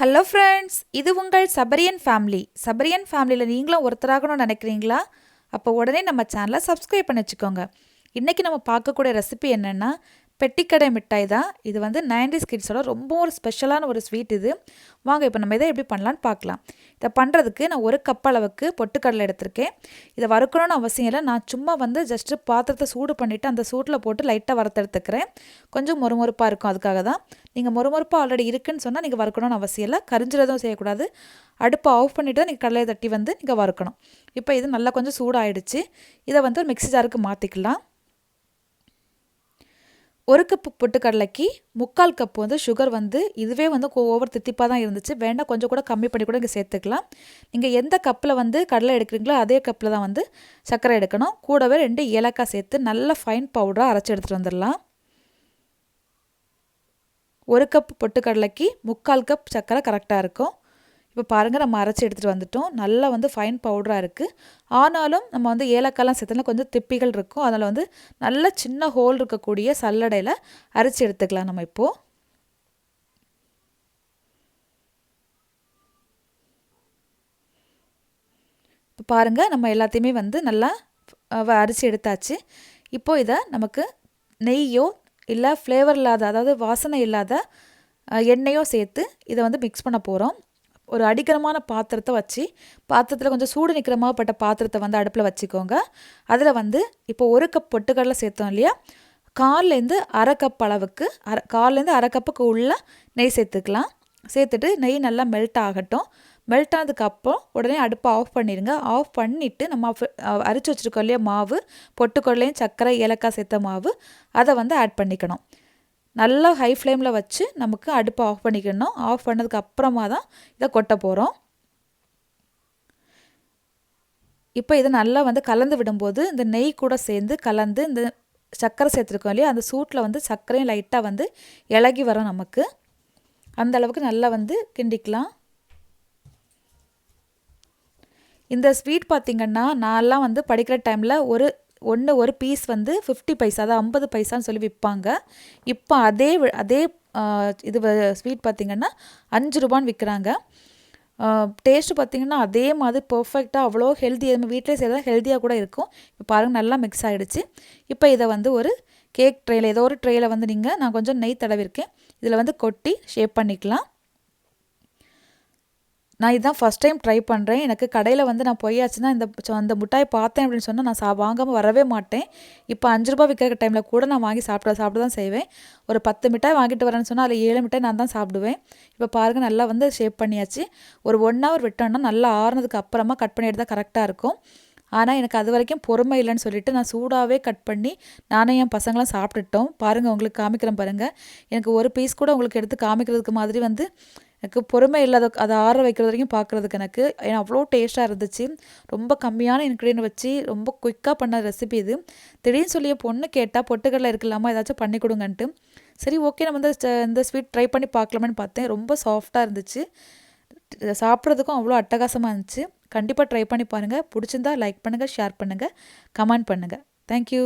Hello friends இது உங்கள் சபரியன் family சபரியன் ஃபேமிலியில் நீங்களும் ஒருத்தராகணும்னு நினைக்கிறீங்களா? அப்போ உடனே நம்ம சேனலை சப்ஸ்கிரைப் பண்ணி வச்சுக்கோங்க. இன்றைக்கி நம்ம பார்க்கக்கூடிய ரெசிபி என்னென்னா பெட்டிக்கடை மிட்டாய் தான். இது வந்து நைன்டி கிட்ஸோட ரொம்ப ஒரு ஸ்பெஷலான ஒரு ஸ்வீட் இது. வாங்க இப்போ நம்ம இதை எப்படி பண்ணலான்னு பார்க்கலாம். இதை பண்ணுறதுக்கு நான் ஒரு கப் அளவுக்கு பொட்டுக்கடலை எடுத்திருக்கேன். இதை வறுக்கணும்னு அவசியம் இல்லை. நான் சும்மா வந்து ஜஸ்ட்டு பாத்திரத்தை சூடு பண்ணிவிட்டு அந்த சூட்டில் போட்டு லைட்டாக வறுத்தெடுத்துக்கிறேன். கொஞ்சம் மொறுமொறுப்பாக இருக்கும் அதுக்காக தான். நீங்கள் மொறுமொறுப்பாக ஆல்ரெடி இருக்குன்னு சொன்னால் நீங்கள் வறுக்கணும்னு அவசியம் இல்லை. கரிஞ்சிரதும் செய்யக்கூடாது. அடுப்பை ஆஃப் பண்ணிவிட்டு தான் நீங்கள் கடலையை தட்டி வந்து நீங்கள் வறுக்கணும். இப்போ இது நல்லா கொஞ்சம் சூடாகிடுச்சு இதை வந்து ஒரு மிக்ஸி ஜாருக்கு மாற்றிக்கலாம் ஒரு கப்பு பொட்டுக்கடலைக்கு முக்கால் கப் வந்து சுகர் வந்து இதுவே வந்து ஓவர் தித்திப்பாக தான் இருந்துச்சு. வேண்டாம் கொஞ்சம் கூட கம்மி பண்ணி கூட இங்கே சேர்த்துக்கலாம். நீங்கள் எந்த கப்பில் வந்து கடலை எடுக்கிறீங்களோ அதே கப்பில் தான் வந்து சர்க்கரை எடுக்கணும். கூடவே ரெண்டு ஏலக்காய் சேர்த்து நல்ல ஃபைன் பவுடராக அரைச்சி எடுத்துகிட்டு வந்துடலாம். ஒரு கப் பொட்டுக்கடலைக்கு முக்கால் கப் சர்க்கரை கரெக்டாக இருக்கும். இப்போ பாருங்கள் நம்ம அரைச்சி எடுத்துகிட்டு வந்துட்டோம். நல்லா வந்து ஃபைன் பவுடராக இருக்குது ஆனாலும் நம்ம வந்து ஏலக்காய்லாம் சேர்த்தனா கொஞ்சம் திப்பிகள் இருக்கும். அதனால் வந்து நல்ல சின்ன ஹோல் இருக்கக்கூடிய சல்லடையில் அரைச்சி எடுத்துக்கலாம் நம்ம இப்போது இப்போ பாருங்கள் நம்ம எல்லாத்தையுமே வந்து நல்லா அரிசி எடுத்தாச்சு. இப்போது இதை நமக்கு நெய்யோ இல்லை ஃப்ளேவர் இல்லாத அதாவது வாசனை இல்லாத எண்ணெயோ சேர்த்து இதை வந்து மிக்ஸ் பண்ண போகிறோம் ஒரு அடிக்கரமான பாத்திரத்தை வச்சு பாத்திரத்தில் கொஞ்சம் சூடு நிற்கிற பாத்திரத்தை வந்து அடுப்பில் வச்சுக்கோங்க. அதில் வந்து இப்போ ஒரு கப் பொட்டுக்கடலை சேர்த்தோம் இல்லையா? கால்லேருந்து அரை கப் அளவுக்கு அரை கால்லேருந்து அரை கப்புக்கு உள்ள நெய் சேர்த்துக்கலாம். சேர்த்துட்டு நெய் நல்லா மெல்ட் ஆகட்டும். மெல்ட் ஆனதுக்கப்புறம் உடனே அடுப்பை ஆஃப் பண்ணிடுங்க. ஆஃப் பண்ணிவிட்டு நம்ம அரிச்சு வச்சுருக்கோம் இல்லையா மாவு? பொட்டுக்கடலையும் சர்க்கரை ஏலக்காய் சேர்த்த மாவு. அதை வந்து ஆட் பண்ணிக்கணும். நல்லா ஹை ஃப்ளேமில் வச்சு நமக்கு அடுப்பை ஆஃப் பண்ணிக்கணும். ஆஃப் பண்ணதுக்கு அப்புறமா தான் இதை கொட்ட போகிறோம் இப்போ இதை நல்லா வந்து கலந்து விடும்போது இந்த நெய் கூட சேர்ந்து கலந்து இந்த சர்க்கரை சேர்த்துருக்கோம் இல்லையா? அந்த சூட்டில் வந்து சர்க்கரையும் லைட்டாக வந்து இலகி வரும் நமக்கு. அந்த அளவுக்கு நல்லா வந்து கிண்டிக்கலாம். இந்த ஸ்வீட் பார்த்திங்கன்னா நான்லாம் வந்து படிக்கிற டைமில் ஒரு ஒன்று ஒரு பீஸ் வந்து ஃபிஃப்டி பைசா அதாவது ஐம்பது பைசான்னு சொல்லி விற்பாங்க இப்போ அதே அதே இது ஸ்வீட் பார்த்திங்கன்னா அஞ்சு ரூபான்னு விற்கிறாங்க டேஸ்ட்டு பார்த்திங்கன்னா அதே மாதிரி பர்ஃபெக்டாக அவ்வளோ ஹெல்தி நம்ம வீட்டிலே செய்தால் ஹெல்த்தியாக கூட இருக்கும். இப்போ பாருங்கள் நல்லா மிக்ஸ் ஆகிடுச்சு இப்போ இதை வந்து ஒரு கேக் ட்ரேயில் ஏதோ ஒரு ட்ரேயில் வந்து நீங்கள் நான் கொஞ்சம் நெய் தடவிருக்கேன். இதில் வந்து கொட்டி ஷேப் பண்ணிக்கலாம். நான் இதுதான் ஃபஸ்ட் டைம் ட்ரை பண்ணுறேன் எனக்கு கடையில் வந்து நான் பொய்யாச்சுன்னா இந்த அந்த மிட்டாய் பார்த்தேன் அப்படின்னு சொன்னால் நான் சா வாங்காமல் வரவே மாட்டேன். இப்போ அஞ்சு ரூபா விற்கிற டைமில் கூட நான் வாங்கி சாப்பிட சாப்பிட தான் செய்வேன். ஒரு பத்து மிட்டாய் வாங்கிட்டு வரேன்னு சொன்னால் அதில் ஏழு மிட்டாய் நான் தான் சாப்பிடுவேன். இப்போ பாருங்கள் நல்லா வந்து ஷேப் பண்ணியாச்சு. ஒரு ஒன் ஹவர் விட்டோன்னா நல்லா ஆறுனதுக்கு அப்புறமா கட் பண்ணி எடுத்தால் கரெக்டாக இருக்கும். ஆனால் எனக்கு அது வரைக்கும் பொறுமை இல்லைன்னு சொல்லிட்டு நான் சூடாகவே கட் பண்ணி நானே என் பசங்களாம் சாப்பிட்டுட்டோம். பாருங்கள் உங்களுக்கு காமிக்கிறேன் பாருங்கள் எனக்கு ஒரு பீஸ் கூட உங்களுக்கு எடுத்து காமிக்கிறதுக்கு மாதிரி வந்து எனக்கு பொறுமை இல்லாத அதை ஆற வைக்கிறது வரைக்கும் பார்க்குறதுக்கு எனக்கு ஏன்னா அவ்வளோ டேஸ்ட்டாக இருந்துச்சு. ரொம்ப கம்மியான இன்க்ரீடியன் வச்சு ரொம்ப குயிக்காக பண்ண ரெசிபி இது. திடீர்னு சொல்லி பொண்ணு கேட்டால் பொட்டுக்கடலை இருக்கலாமா ஏதாச்சும் பண்ணி கொடுங்கன்ட்டு. சரி ஓகே நம்ம வந்து இந்த ஸ்வீட் ட்ரை பண்ணி பார்க்கலாமேன்னு பார்த்தேன். ரொம்ப சாஃப்டாக இருந்துச்சு. சாப்பிட்றதுக்கும் அவ்வளோ அட்டகாசமாக இருந்துச்சு. கண்டிப்பாக ட்ரை பண்ணி பாருங்கள் பிடிச்சிருந்தா லைக் பண்ணுங்கள் ஷேர் பண்ணுங்கள் கமெண்ட் பண்ணுங்கள் தேங்க்யூ